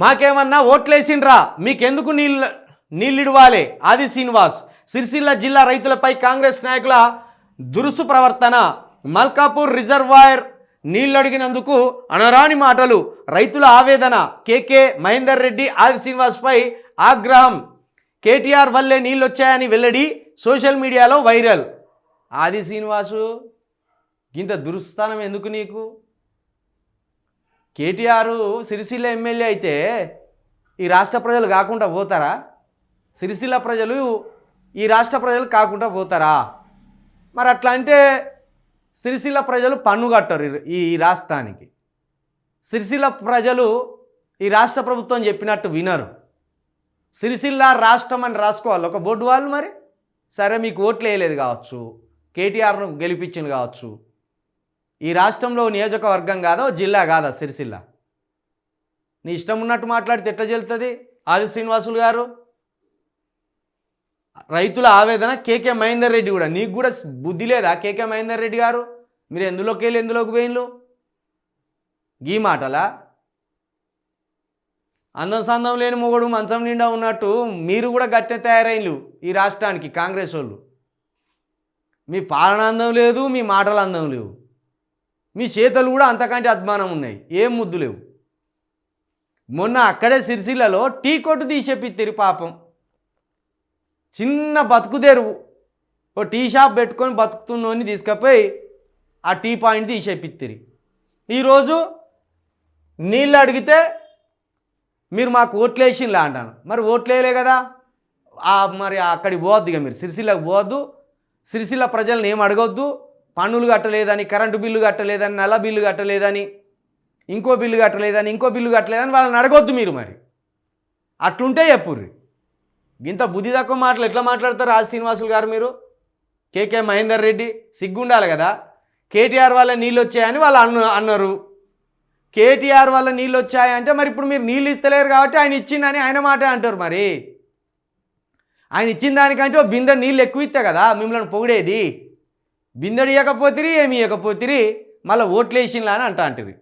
మాకేమన్నా ఓట్లేసిండ్రా? మీకెందుకు నీళ్ళు నీళ్ళిడువాలి? ఆది శ్రీనివాస్. సిరిసిల్ల జిల్లా రైతులపై కాంగ్రెస్ నాయకుల దురుసు ప్రవర్తన. మల్కాపూర్ రిజర్వాయర్ నీళ్ళడిగినందుకు అనరాని మాటలు. రైతుల ఆవేదన. కేకే మహేందర్ రెడ్డి ఆది శ్రీనివాస్పై ఆగ్రహం. కేటీఆర్ వల్లే నీళ్ళొచ్చాయని వెల్లడి సోషల్ మీడియాలో వైరల్. ఆది శ్రీనివాసు ఇంత దురుస్థానం ఎందుకు నీకు? కేటీఆర్ సిరిసిల్ల ఎమ్మెల్యే అయితే ఈ రాష్ట్ర ప్రజలు కాకుండా పోతారా? సిరిసిల్ల ప్రజలు ఈ రాష్ట్ర ప్రజలు కాకుండా పోతారా? మరి అట్లా అంటే సిరిసిల్ల ప్రజలు పన్ను కట్టరు ఈ- ఈ రాష్ట్రానికి. సిరిసిల్ల ప్రజలు ఈ రాష్ట్ర ప్రభుత్వం చెప్పినట్టు వినరు. సిరిసిల్ల రాష్ట్రం అని రాసుకోవాలి. ఒక బోర్డు వాళ్ళు మరి. సరే మీకు ఓట్లు వేయలేదు కావచ్చు. కేటీఆర్ను గెలిపించింది కావచ్చు. ఈ రాష్ట్రంలో నియోజకవర్గం కాదో జిల్లా కాదా సిరిసిల్ల? నీ ఇష్టం ఉన్నట్టు మాట్లాడితే ఎట్లా చెల్తుంది ఆది శ్రీనివాసులు గారు? రైతుల ఆవేదన కేకే మహేందర్ రెడ్డి కూడా. నీకు కూడా బుద్ధి లేదా కేకే మహేందర్ రెడ్డి గారు? మీరు ఎందులోకి వెళ్ళి ఎందులోకి పోయిన్లు గీ మాటలా? అందం సందం లేని మొగుడు మంచం నిండా ఉన్నట్టు మీరు కూడా గట్టె తయారైన్లు ఈ రాష్ట్రానికి కాంగ్రెస్ వాళ్ళు. మీ పాలన అందం లేదు మీ మాటలు అందం లేవు. మీ చేతలు కూడా అంతకంటే అద్మానం ఉన్నాయి. ఏం ముద్దు లేవు. మొన్న అక్కడే సిరిసిల్లలో టీ కొట్టు తీసేపిత్తిరి పాపం. చిన్న బతుకుదేరు ఓ టీ షాప్ పెట్టుకొని బతుకుతున్నోని తీసుకుపోయి ఆ టీ పాయింట్ తీసేపిత్తిరి ఈరోజు నీళ్ళు అడిగితే మీరు మాకు ఓట్లేసింలా అంటాను. మరి ఓట్లేయలే కదా. మరి అక్కడికి పోవద్దు ఇక మీరు. సిరిసిల్లకు పోవద్దు. సిరిసిల్ల ప్రజల్ని ఏం అడగొద్దు. పన్నులు కట్టలేదని కరెంటు బిల్లు కట్టలేదని నల్ల బిల్లు కట్టలేదని ఇంకో బిల్లు కట్టలేదని ఇంకో బిల్లు కట్టలేదని వాళ్ళని అడగొద్దు మీరు మరి. అట్లుంటే చెప్పుర్రి. ఇంత బుద్ధి తక్కువ మాటలు ఎట్లా మాట్లాడతారు ఆ శ్రీనివాసులు గారు మీరు? కేకే మహేందర్ రెడ్డి సిగ్గుండాలి కదా. కేటీఆర్ వల్ల నీళ్ళు వచ్చాయని వాళ్ళు అన్న అన్నారు. కేటీఆర్ వల్ల నీళ్ళు వచ్చాయంటే మరి ఇప్పుడు మీరు నీళ్ళు ఇస్తలేరు కాబట్టి ఆయన ఇచ్చిండని ఆయన మాటే అంటారు మరి. ఆయన ఇచ్చిన దానికంటే ఓ బిందె నీళ్ళు ఎక్కువ ఇస్తే కదా మిమ్మల్ని పొగిడేది. బిందెడు ఇవ్వకపోతిరి ఏమి ఇవ్వకపోతిరి మళ్ళీ ఓట్లు వేసినలా అని అంటా అంటారు.